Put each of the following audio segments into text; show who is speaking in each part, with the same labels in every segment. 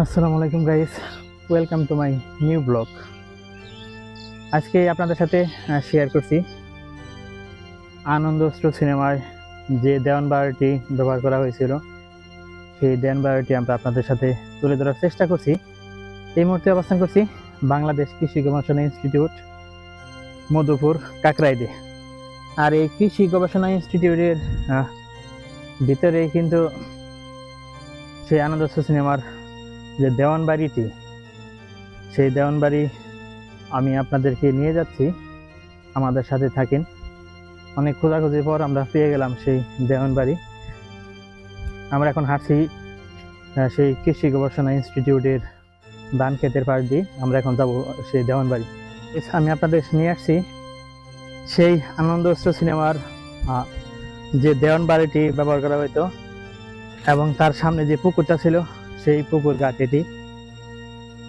Speaker 1: আসসালামু আলাইকুম guys welcome to my new vlog আজকে আপনাদের সাথে শেয়ার করছি আনন্দ সিনেমার যে দেওয়ান বারোটি ব্যবহার করা হয়েছিল, সেই দেওয়ান বারোটি আমরা আপনাদের সাথে তুলে ধরার চেষ্টা করছি। এই মুহূর্তে অবস্থান করছি বাংলাদেশ কৃষি গবেষণা ইনস্টিটিউট মধুপুর কাকরাইদে আর এই কৃষি গবেষণা ইনস্টিটিউটের ভিতরে কিন্তু সেই আনন্দ অস্ত্র সিনেমার যে দেওয়ান বাড়িটি, সেই দেওয়ান বাড়ি আমি আপনাদেরকে নিয়ে যাচ্ছি। আমাদের সাথে থাকেন। অনেক খোঁজাখুঁজির পর আমরা পেয়ে গেলাম সেই দেওয়ান বাড়ি। আমরা এখন হাঁটছি সেই কৃষি গবেষণা ইনস্টিটিউটের ধান ক্ষেতের পাশ দিয়ে আমরা এখন যাব সেই দেওয়ান বাড়ি। আমি আপনাদের নিয়ে আসছি। সেই আনন্দ অস্ত্র সিনেমার যে দেওয়ান বাড়িটি ব্যবহার করা হতো এবং তার সামনে যে পুকুরটা ছিল সেই পুকুর ঘাট এটি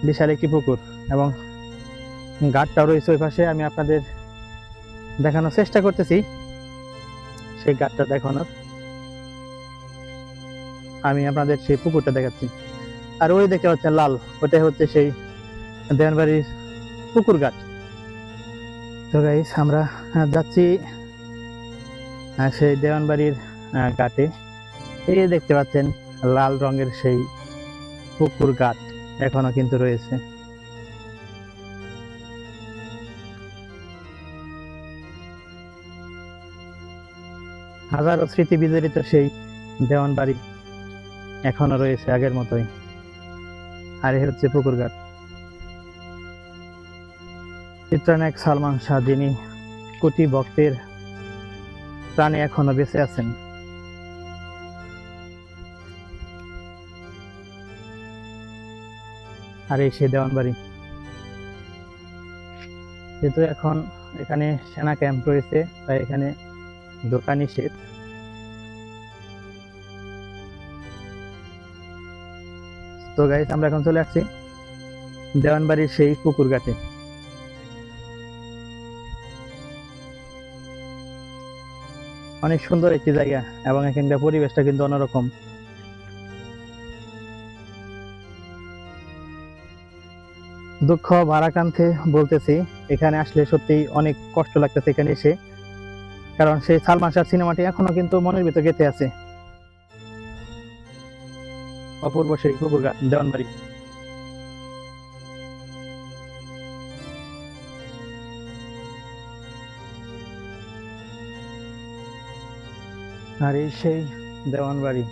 Speaker 1: বিশাল একটি পুকুর এবং ঘাটটাও রয়েছে ওই পাশে। আমি আপনাদের দেখানোর চেষ্টা করতেছি। সেই ঘাটটা দেখানোর। আমি আপনাদের সেই পুকুরটা দেখাচ্ছি। আর ওই দেখতে পাচ্ছেন লাল। ওটাই হচ্ছে সেই দেওয়ানবাড়ির পুকুর ঘাট। তো গাইস আমরা যাচ্ছি সেই দেওয়ানবাড়ির ঘাটে। এই দেখতে পাচ্ছেন, লাল রঙের সেই পুকুর ঘাট এখনও কিন্তু রয়েছে। হাজারো স্মৃতি বিজড়িত সেই দেওয়ান বাড়ি এখনও রয়েছে আগের মতোই। আর এই হচ্ছে পুকুর ঘাট চিত্রনায়ক সালমান শাহ যিনি কোটি ভক্তের প্রাণে এখনও বেঁচে আছেন। আর এই সে দেওয়ান বাড়ি। যেহেতু এখন এখানে সেনা ক্যাম্প রয়েছে, তাই এখানে ঢোকা নিষেধ। তো গাইস আমরা এখন চলে আসছি দেওয়ানবাড়ির সেই পুকুর গাছে অনেক সুন্দর একটি জায়গা এবং এখানকার পরিবেশটা কিন্তু অন্যরকম। দুঃখ ভারাকান্তে বলতেছি, এখানে আসলে সত্যি অনেক কষ্ট লাগতেছে এখানে এসে। কারণ সেই সালমান শাহ সিনেমাটি এখনও কিন্তু মনের ভিতর গেঁথে আছে। অপূর্ব সেই কুকুর দেওয়ানবাড়ি। আর এই সেই দেওয়ানবাড়ি।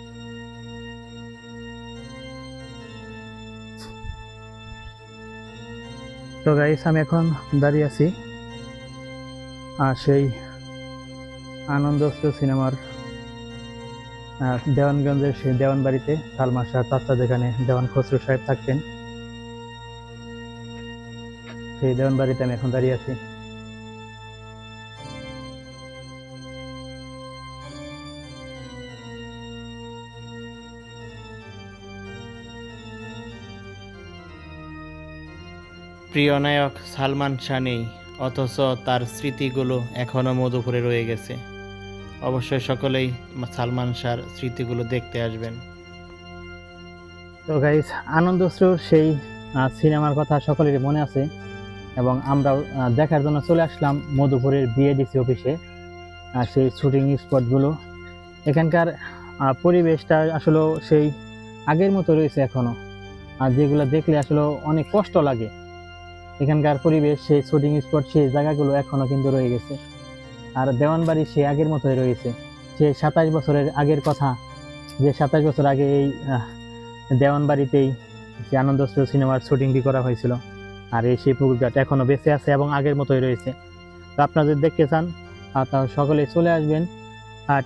Speaker 1: তো গাইস আমি এখন দাঁড়িয়ে আছি। আর সেই আনন্দ সিনেমার দেওয়ানগঞ্জের সেই দেওয়ান বাড়িতে সালমান শাহ চাচা যেখানে দেওয়ান খসরু সাহেব থাকতেন। সেই দেওয়ান বাড়িতে আমি এখন দাঁড়িয়ে আছি।
Speaker 2: প্রিয় নায়ক সালমান শাহ নেই অথচ তার স্মৃতিগুলো এখনও মধুপুরে রয়ে গেছে। অবশ্যই সকলেই সালমান শাহর স্মৃতিগুলো দেখতে আসবেন।
Speaker 1: তো গাইস আনন্দ অশ্রুর সেই সিনেমার কথা সকলেরই মনে আছে এবং আমরাও দেখার জন্য চলে আসলাম মধুপুরের বিএডিসি অফিসে সেই শুটিং স্পটগুলো এখানকার পরিবেশটা আসলে সেই আগের মতো রয়েছে এখনও। আর যেগুলো দেখলে আসলে অনেক কষ্ট লাগে। এখানকার পরিবেশ, সেই শুটিং স্পট সেই জায়গাগুলো এখনও কিন্তু রয়ে গেছে। আর দেওয়ানবাড়ি সেই আগের মতোই রয়েছে। সে সাতাশ বছরের আগের কথা। যে সাতাশ বছর আগে এই দেওয়ানবাড়িতেই যে আনন্দ সিনেমার শুটিংটি করা হয়েছিল। আর এই সেই পুকুরঘাট এখনও বেঁচে আছে এবং আগের মতোই রয়েছে। তো আপনারা যদি দেখতে চান তাহলে সকলে চলে আসবেন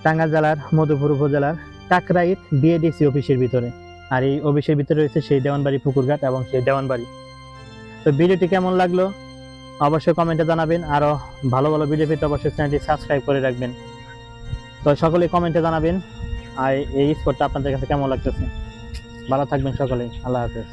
Speaker 1: টাঙ্গাইল জেলার, মধুপুর উপজেলার কাকরাইত বিএডিসি অফিসের ভিতরে। আর এই অফিসের ভিতরে রয়েছে সেই দেওয়ানবাড়ি পুকুরঘাট এবং সেই দেওয়ানবাড়ি। তো ভিডিওটি কেমন লাগল? অবশ্যই কমেন্টে জানাবেন আরও ভালো ভালো ভিডিও পেতে অবশ্যই চ্যানেলটি সাবস্ক্রাইব করে রাখবেন। তো সকলে কমেন্টে জানাবেন, আর এই স্পটটা আপনাদের কাছে কেমন লাগতেছে? ভালো থাকবেন সকলেই, আল্লাহ হাফেজ।